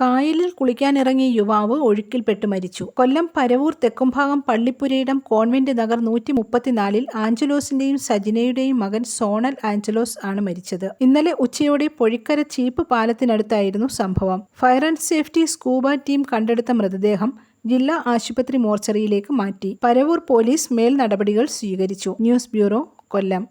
കായലിൽ കുളിക്കാനിറങ്ങിയ യുവാവ് ഒഴുക്കിൽപ്പെട്ട് മരിച്ചു. കൊല്ലം പരവൂർ തെക്കുംഭാഗം പള്ളിപ്പുരയിടം കോൺവെന്റ് നഗർ നൂറ്റി മുപ്പത്തിനാലിൽ ആഞ്ചലോസിന്റെയും സജിനയുടെയും മകൻ സോണൽ ആഞ്ചലോസ് ആണ് മരിച്ചത്. ഇന്നലെ ഉച്ചയോടെ പൊഴിക്കര ചീപ്പ് പാലത്തിനടുത്തായിരുന്നു സംഭവം. Fire and safety scuba team കണ്ടെടുത്ത മൃതദേഹം ജില്ലാ ആശുപത്രി മോർച്ചറിയിലേക്ക് മാറ്റി. പരവൂർ പോലീസ് മേൽ നടപടികൾ സ്വീകരിച്ചു. News bureau Kollam.